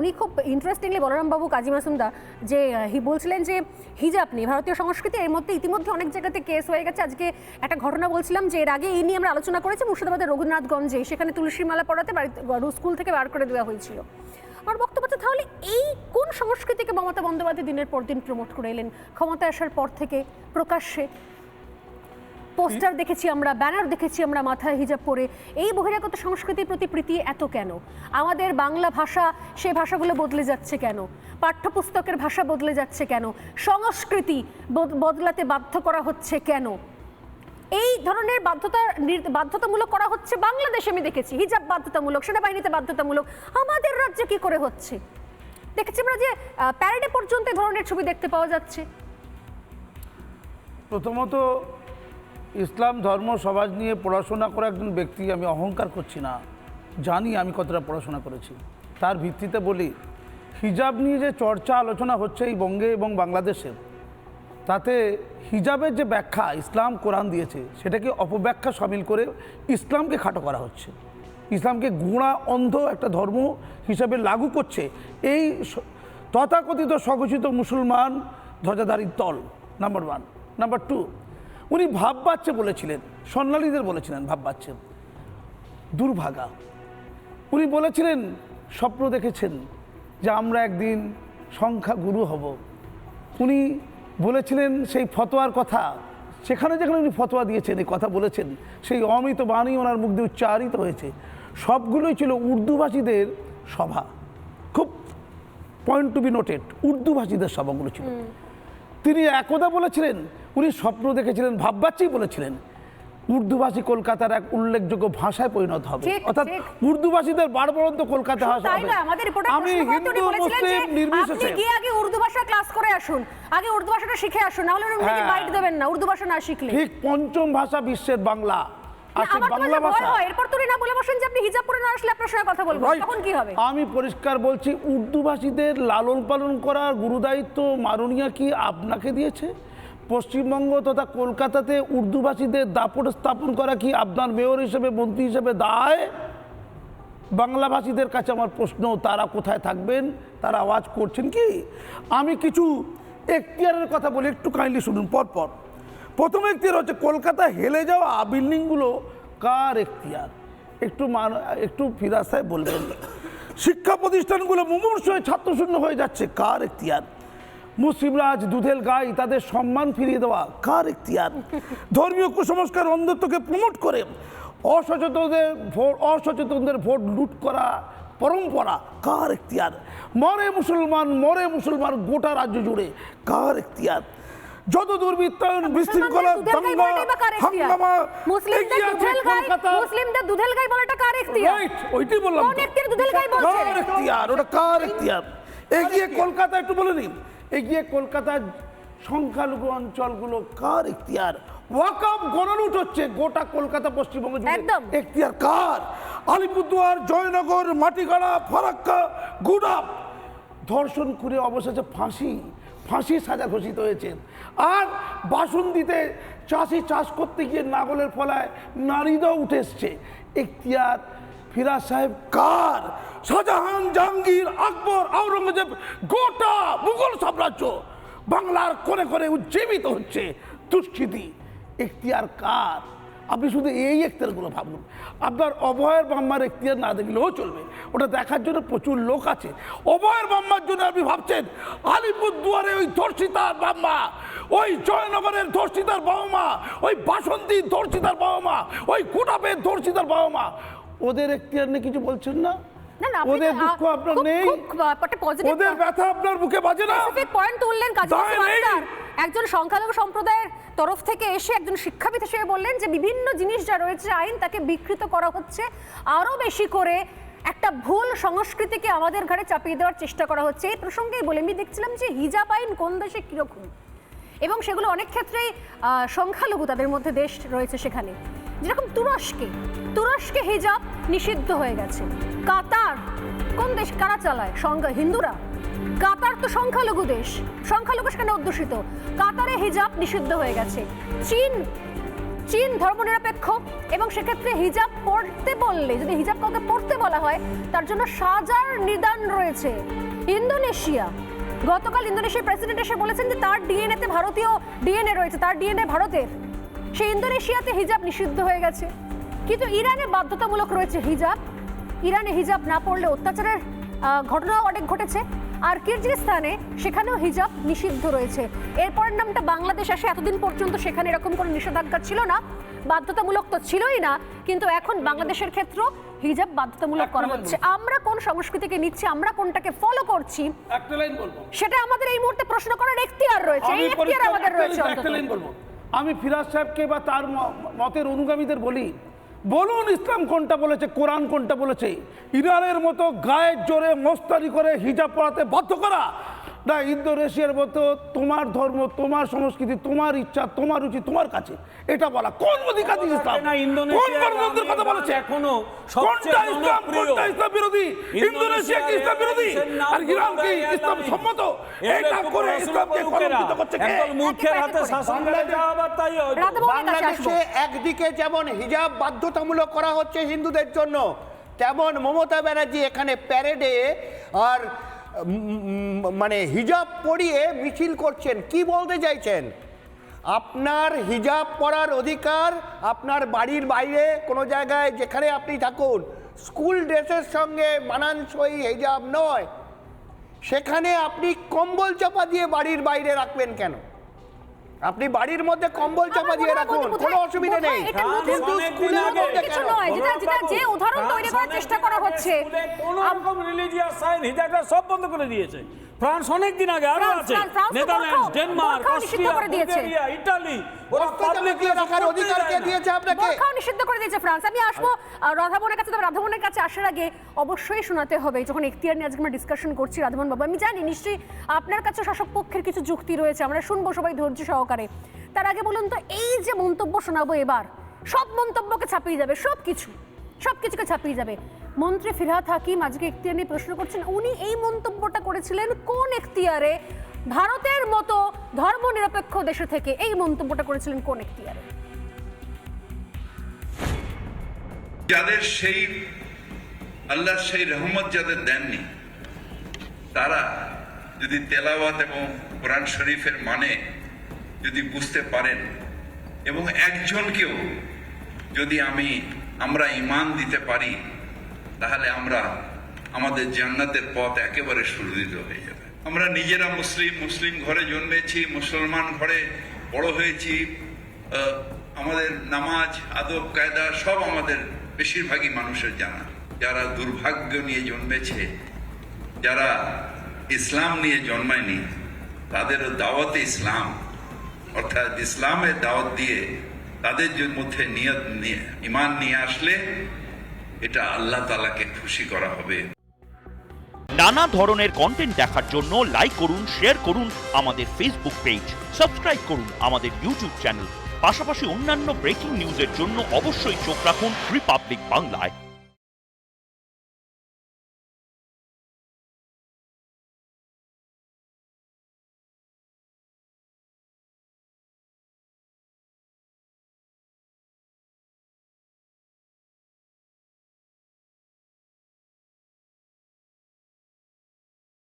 উনি খুব ইন্টারেস্টিংলি বলরাম বাবু কাজী মাসুমদা যে হি বলছিলেন যে হিজাব নিয়ে ভারতীয় সংস্কৃতি এর মধ্যে ইতিমধ্যে অনেক জায়গাতে কেস হয়ে গেছে। আজকে একটা ঘটনা বলছিলাম যে এর আগে এই নিয়ে আমরা আলোচনা করেছি মুর্শিদাবাদের রঘুনাথগঞ্জে। সেখানে তুলসী মালা পড়াতে বাড়িতে স্কুল থেকে বার করে দেওয়া হয়েছিল। আমার বক্তব্য হচ্ছে, তাহলে এই কোন সংস্কৃতিকে মমতা বন্দ্যোপাধ্যায় দিনের পর দিন প্রমোট করে এলেন? ক্ষমতায় আসার পর থেকে প্রকাশ্যে। পোস্টার দেখেছি আমরা, ব্যানার দেখেছি আমরা, মাথায় হিজাব পরে। এই বহিরাগত সংস্কৃতির প্রতি প্রীতি এত কেন? আমাদের বাংলা ভাষা সে ভাষাগুলো বদলে যাচ্ছে কেন? পাঠ্যপুস্তকের ভাষা বদলে যাচ্ছে কেন? সংস্কৃতি বদ- বদলাতে বাধ্য করা হচ্ছে কেন? এই ধরনের বাধ্যতা বাধ্যতামূলক করা হচ্ছে বাংলাদেশে, আমি দেখেছি। হিজাব বাধ্যতামূলক, সেনাবাহিনীতে বাধ্যতামূলক। আমাদের রাজ্যে কি করে হচ্ছে? দেখেছি আমরা যে প্যারেডে পর্যন্ত ধরনের ছবি দেখতে পাওয়া যাচ্ছে। প্রথমত ইসলাম ধর্ম, সমাজ নিয়ে পড়াশোনা করা একজন ব্যক্তি, আমি অহংকার করছি না। জানি আমি কতটা পড়াশোনা করেছি। তার ভিত্তিতে বলি, হিজাব নিয়ে যে চর্চা আলোচনা হচ্ছে এই বঙ্গে এবং বাংলাদেশের তাতে হিজাবের যে ব্যাখ্যা ইসলাম কোরআন দিয়েছে, সেটাকে অপব্যাখ্যা সামিল করে ইসলামকে খাটো করা হচ্ছে। ইসলামকে গুঁড়া, অন্ধ একটা ধর্ম হিসাবে লাগু করছে এই তথাকথিত স্বঘোষিত মুসলমান ধ্বজাধারী দল নাম্বার ওয়ান নাম্বার টু উনি ভাব বাচ্চা বলেছিলেন স্বর্ণালীদের বলেছিলেন ভাব বাচ্চা দুর্ভাগা। উনি বলেছিলেন স্বপ্ন দেখেছেন যে আমরা একদিন সংখ্যা গুরু হব। উনি বলেছিলেন সেই ফতোয়ার কথা সেখানে যেখানে উনি ফতোয়া দিয়েছেন এই কথা বলেছেন সেই অমিত বাণী ওনার মুখ দিয়ে উচ্চারিত হয়েছে। সবগুলোই ছিল উর্দুভাষীদের সভা। খুব পয়েন্ট টু বি নোটেড উর্দুভাষীদের সভাগুলো ছিল। তিনি একদা বলেছিলেন উনি স্বপ্ন দেখেছিলেন ভাববাচ্চেই বলেছিলেন উর্দুভাষী কলকাতার এক উল্লেখযোগ্য ভাষায় পরিণত হবে। অর্থাৎ উর্দুভাষীদের বারবরন্ত কলকাতা ভাষা আমি হিন্দু মুসলিম আপনি নির্বিশেষে আগে উর্দু ভাষা ক্লাস করে আসুন। আগে উর্দু ভাষাটা শিখে আসুন নাহলে উনি হ্যাঁ। বাইট দেবেন না উর্দু ভাষা না শিখলে। ঠিক পঞ্চম ভাষা বিশ্বের বাংলা। না, আর সেই আমার তো বাংলা ভাষা। হয়। এরপর তো উনি না বলে বসেন যে আপনি হিজাব পরে না আসলে আপনার সঙ্গে কথা বলব। তখন কি হবে? আমি পরিষ্কার বলছি উর্দুভাষীদের লালন পালন করার গুরুদায়িত্ব মাননীয় কি আপনাকে দিয়েছে? পশ্চিমবঙ্গ তথা কলকাতাতে উর্দুভাষীদের দাপট স্থাপন করা কি আপনার মেয়র হিসেবে, মন্ত্রী হিসেবে দায়? বাংলাভাষীদের কাছে আমার প্রশ্ন, তারা কোথায় থাকবেন? তারা আওয়াজ করছেন কি? আমি কিছু এখতিয়ারের কথা বলি, একটু কাইন্ডলি শুনুন, পরপর। প্রথম এখতিয়ার হচ্ছে, কলকাতা হেলে যাওয়া বিল্ডিংগুলো কার এখতিয়ার? একটু মান, একটু ফিরাজ সাহেব বলবেন। শিক্ষা প্রতিষ্ঠানগুলো মুমূর্ষ ছাত্রশূন্য হয়ে যাচ্ছে, কার এখতিয়ার? মুসলিমরাজ দুধেল গাই তাদের সম্মান ফিরিয়ে দেওয়া। কার এখতিয়ার ধর্মীয় কুসংস্কার অন্ধত্বকে প্রমোট করে অসচেতনদের ভোট অসচেতনদের ভোট লুট করা পরম্পরা কার এখতিয়ার মরে মুসলমান মরে মুসলমান গোটা রাজ্য জুড়ে কার এখতিয়ার যত দুর্বৃত্তায়ন বিশৃঙ্খলা মুসলমানদের দুধেল গাই দাঙ্গা হাঙ্গামা মুসলিমদের দুধেল গাই কলকাতা। মুসলিমদের দুধেল গাই বলাটা কার এখতিয়ার রাইট ওইটাই বললাম কোন তো। দুধেল গাই বলছে? কার এখতিয়ার ওটা কার এখতিয়ার এগিয়ে কলকাতা একটু বলে নিন এগিয়ে কলকাতার সংখ্যালঘু অঞ্চলগুলো কার এখতিয়ার ওয়াকাম গণলুট হচ্ছে গোটা কলকাতা পশ্চিমবঙ্গ একদম। এখতিয়ার কার? আলিপুরদুয়ার জয়নগর মাটিগাড়া ফারাক্কা গুডাপ। ধর্ষণ করে অবশেষে ফাঁসি ফাঁসি সাজা ঘোষিত হয়েছে। আর বাসন্তীতে চাষি চাষ করতে গিয়ে নাগলের ফলায় নারীরাও উঠে এসছে। এখতিয়ার ফিরাজ সাহেব কার? শাহজাহান, জাহাঙ্গীর, আকবর আওরঙ্গজেব গোটা মুঘল সাম্রাজ্য বাংলার কোণে কোণে উজ্জীবিত হচ্ছে। দুষ্কৃতি, এখতিয়ার কার? আপনি শুধু এই এখতিয়ারগুলো ভাবুন। আপনার অভয়ের বাম্মার এখতিয়ার না দেখলেও চলবে। ওটা দেখার জন্য প্রচুর লোক আছে। অভয়ের বাম্মার জন্য আপনি ভাবছেন আলিপুর দুয়ারে ওই ধর্ষিতার বাম্মা ওই জয়নগরের ধর্ষিতার বাবা মা ওই বাসন্তীর ধর্ষিতার বাবা মা ওই কুটাপের ধর্ষিতার বাবা মা ওদের এখতিয়ার নিয়ে কিছু বলছেন না? ওদের তো, দুঃখ আপনার নেই? একটা positive ওদের ব্যথা আপনার বুকে বাজে না? পয়েন্ট তুললেন কাজী। একজন সংখ্যালঘু সম্প্রদায়ের তরফ থেকে এসে একজন শিক্ষাবিদ হিসেবে বললেন যে বিভিন্ন জিনিস যা রয়েছে আইন তাকে বিকৃত করা হচ্ছে। আরও বেশি করে একটা ভুল সংস্কৃতিকে আমাদের ঘাড়ে চাপিয়ে দেওয়ার চেষ্টা করা হচ্ছে। এই প্রসঙ্গেই বলে আমি দেখছিলাম যে হিজাব আইন কোন দেশে কীরকম? এবং সেগুলো অনেক ক্ষেত্রেই আহ, সংখ্যালঘু তাদের মধ্যে দেশ রয়েছে সেখানে। যেরকম তুরস্কে তুরস্কে হিজাব নিষিদ্ধ হয়ে গেছে। কাতার, কোন দেশ কারা চালায়? সংখ্যা হিন্দুরা? কাতার তো সংখ্যালঘু দেশ, সংখ্যালঘু সেখানে অধ্যুষিত। কাতারে হিজাব নিষিদ্ধ হয়ে গেছে। চীন চীন ধর্মনিরপেক্ষ, এবং সেক্ষেত্রে হিজাব পড়তে বললে, যদি হিজাব কাউকে পড়তে বলা হয়, তার জন্য সাজার নিদান রয়েছে। ইন্দোনেশিয়া, গতকাল ইন্দোনেশিয়ার প্রেসিডেন্ট এসে বলেছেন যে তার ডিএনএতে ভারতীয় ডিএনএ রয়েছে, তার ডিএনএ ভারতের। সেই ইন্দোনেশিয়াতে হিজাব নিষিদ্ধ হয়ে গেছে। কিন্তু ইরানে বাধ্যতামূলক রয়েছে হিজাব। ইরানে হিজাব না পড়লে অত্যাচারের আহ, ঘটনাও অনেক ঘটেছে। আর কিরজিস্তানে সেখানেও হিজাব নিষিদ্ধ রয়েছে। এরপরের নামটা বাংলাদেশ আসে এতদিন পর্যন্ত সেখানে এরকম কোনো নিষেধাজ্ঞা ছিল না। বাধ্যতামূলক তো ছিলই না কিন্তু এখন বাংলাদেশের ক্ষেত্রেও হিজাব বাধ্যতামূলক করা হচ্ছে। আমরা কোন সংস্কৃতিকে নিচ্ছি আমরা কোনটাকে ফলো করছি সেটা আমাদের এই মুহূর্তে প্রশ্ন করার এখতিয়ার রয়েছে। এই এখতিয়ার আমাদের রয়েছে একটা লাইন বলব। আমি ফিরাজ সাহেবকে বা তার মতের অনুগামীদের বলি, বলুন ইসলাম কোনটা বলেছে, কোরআন কোনটা বলেছে, ইরানের মতো গায়ের জোরে মোস্তারি করে হিজাব পড়াতে বাধ্য করা না ইন্দোনেশিয়ার মতো তোমার ধর্ম তোমার সংস্কৃতি তোমার ইচ্ছা তোমার রুচি তোমার কাছে এটা বলা। কোন অধিকার দিয়ে ইসলাম? না, কোন ইন্দোনেশিয়ার গণতন্ত্রের কথা বলেছে? এখনও সবচেয়ে কোনটা ইসলাম কোনটা ইসলাম বিরোধী? ইন্দোনেশিয়া কি ইসলাম বিরোধী? আর ইরান কি ইসলাম সম্মত? এটা করে ইসলামকে কলঙ্কিত করছে কে? একদল মূর্খের হাতে শাসন করে যাওয়া আবার তাই বাংলাদেশে একদিকে যেমন হিজাব বাধ্যতামূলক করা হচ্ছে হিন্দুদের জন্য তেমন মমতা ব্যানার্জি এখানে প্যারেডে আর মানে হিজাব পরিয়ে মিছিল করছেন। কি বলতে চাইছেন? আপনার হিজাব পরার অধিকার আপনার বাড়ির বাইরে কোনো জায়গায় যেখানে আপনি থাকুন, স্কুল ড্রেসের সঙ্গে মানানসই হিজাব নয়। সেখানে আপনি কম্বল চাপা দিয়ে বাড়ির বাইরে রাখবেন কেন? আপনি বাড়ির মধ্যে কম্বল চাপা দিয়ে রাখুন কোনো অসুবিধা নেই। কিন্তু স্কুলের মধ্যে কিছু কেন? নয়। যেটা যেটা যে উদাহরণ তৈরি করার চেষ্টা করা হচ্ছে। কোন রকম রিলিজিয়াস সাইন হিজাবটা সব বন্ধ করে দিয়েছে। ফ্রান্স অনেক দিন আগে আরও আছে। নেদারল্যান্ডস ডেনমার্ক অস্ট্রিয়া বুলগেরিয়া ইতালি ওরা রাখার অধিকার কে দিয়েছে আপনাকে? বোরখাও নিষিদ্ধ করে দিয়েছে ফ্রান্স। আমি আসব আহ, রাধামনের কাছে তবে রাধামনের কাছে আসার আগে অবশ্যই শোনাতে হবে। যখন এখতিয়ার নিয়ে আজকে আমরা ডিসকাশন করছি রাধামন বাবু, আমি জানি নিশ্চয়ই আপনার কাছে শাসক পক্ষের কিছু যুক্তি রয়েছে, আমরা শুনব সবাই ধৈর্য সহকারে। তার আগে বলুন তো, এই যে মন্তব্য শোনাবো এবার, সব মন্তব্যকে ছাপিয়ে যাবে, সব কিছু, সব কিছুকে ছাপিয়ে যাবে। মন্ত্রী ফিরহাদ হাকিম আজকে এখতিয়ার নিয়ে প্রশ্ন করছেন, উনি এই মন্তব্যটা করেছিলেন কোন এখতিয়ারে? ভারতের মতো ধর্মনিরপেক্ষ দেশে থেকে এই মন্তব্যটা করেছিলেন কোন এখতিয়ারে? যাদের সেই আল্লাহর সেই রহমত যাদের দেননি, তারা যদি তেলাওয়াত এবং কোরআন শরীফের মানে যদি বুঝতে পারেন এবং একজনকেও যদি আমি, আমরা ইমান দিতে পারি, তাহলে আমরা আমাদের জান্নাতের পথ একেবারে সুরুদিত হয়ে যাবে। আমরা নিজেরা মুসলিম মুসলিম ঘরে জন্মেছি, মুসলমান ঘরে বড় হয়েছি আমাদের নামাজ, আদব, কায়দা সব আমাদের বেশিরভাগই মানুষের জানা। যারা দুর্ভাগ্য নিয়ে জন্মেছে, যারা ইসলাম নিয়ে জন্মায়নি, তাদেরও দাওয়াতে ইসলাম। অর্থাৎ ইসলামের দাওয়াত দিয়ে তাদের মধ্যে নিয়ত নিয়ে, ইমান নিয়ে আসলে এটা আল্লাহ তালাকে খুশি করা হবে। নানা ধরনের কন্টেন্ট দেখার জন্য লাইক করুন শেয়ার করুন আমাদের ফেসবুক পেজ সাবস্ক্রাইব করুন আমাদের ইউটিউব চ্যানেল পাশাপাশি অন্যান্য ব্রেকিং নিউজের জন্য অবশ্যই চোখ রাখুন রিপাবলিক বাংলায়